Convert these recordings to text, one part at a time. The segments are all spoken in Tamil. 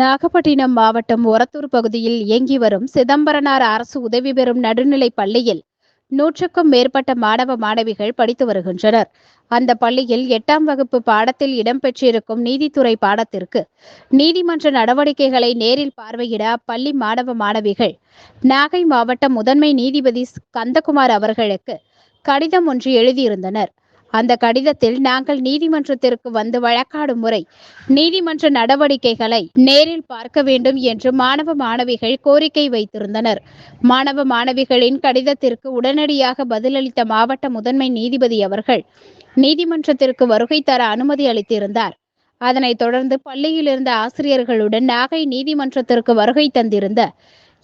நாகப்பட்டினம் மாவட்டம் ஒரத்தூர் பகுதியில் இயங்கி வரும் சிதம்பரனார் அரசு உதவி பெறும் நடுநிலைப் பள்ளியில் நூற்றுக்கும் மேற்பட்ட மாணவ மாணவிகள் படித்து வருகின்றனர். அந்த பள்ளியில் எட்டாம் வகுப்பு பாடத்தில் இடம்பெற்றிருக்கும் நீதித்துறை பாடத்திற்கு நீதிமன்ற நடவடிக்கைகளை நேரில் பார்வையிட அப்பள்ளி மாணவ மாணவிகள் நாகை மாவட்ட முதன்மை நீதிபதி கந்தகுமார் அவர்களுக்கு கடிதம் ஒன்று எழுதியிருந்தனர். அந்த கடிதத்தில் நாங்கள் நீதிமன்றத்திற்கு வந்து வழக்காடும் முறை நீதிமன்ற நடவடிக்கைகளை நேரில் பார்க்க வேண்டும் என்று மாணவ மாணவிகள் கோரிக்கை வைத்திருந்தனர். மாணவ மாணவிகளின் கடிதத்திற்கு உடனடியாக பதிலளித்த மாவட்ட முதன்மை நீதிபதி அவர்கள் நீதிமன்றத்திற்கு வருகை தர அனுமதி அளித்திருந்தார். அதனைத் தொடர்ந்து பள்ளியில் இருந்த ஆசிரியர்களுடன் நாகை நீதிமன்றத்திற்கு வருகை தந்திருந்த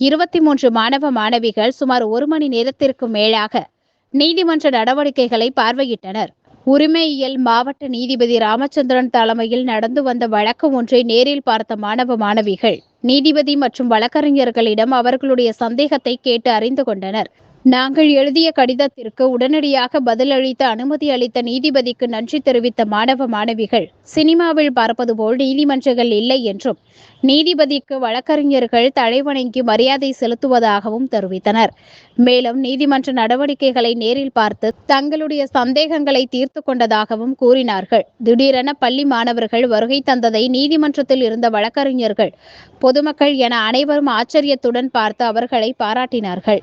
இருபத்தி மூன்று மாணவ மாணவிகள் சுமார் ஒரு மணி நேரத்திற்கு மேலாக நீதிமன்ற நடவடிக்கைகளை பார்வையிட்டனர். உரிமையியல் மாவட்ட நீதிபதி ராமச்சந்திரன் தலைமையில் நடந்து வந்த வழக்கு ஒன்றை நேரில் பார்த்த மாணவ மாணவிகள். நீதிபதி மற்றும் வழக்கறிஞர்களிடம் அவர்களுடைய சந்தேகத்தை கேட்டு அறிந்து கொண்டனர். நாங்கள் எழுதிய கடிதத்திற்கு உடனடியாக பதிலளித்த அனுமதி அளித்த நீதிபதிக்கு நன்றி தெரிவித்த மாணவ மாணவிகள் சினிமாவில் பார்ப்பது போல் நீதிமன்றங்கள் இல்லை என்றும் நீதிபதிக்கு வழக்கறிஞர்கள் தலைவணங்கி மரியாதை செலுத்துவதாகவும் தெரிவித்தனர். மேலும் நீதிமன்ற நடவடிக்கைகளை நேரில் பார்த்து தங்களுடைய சந்தேகங்களை தீர்த்து கொண்டதாகவும் கூறினார்கள். திடீரென பள்ளி மாணவர்கள் வருகை தந்ததை நீதிமன்றத்தில் இருந்த வழக்கறிஞர்கள் பொதுமக்கள் என அனைவரும் ஆச்சரியத்துடன் பார்த்து அவர்களை பாராட்டினார்கள்.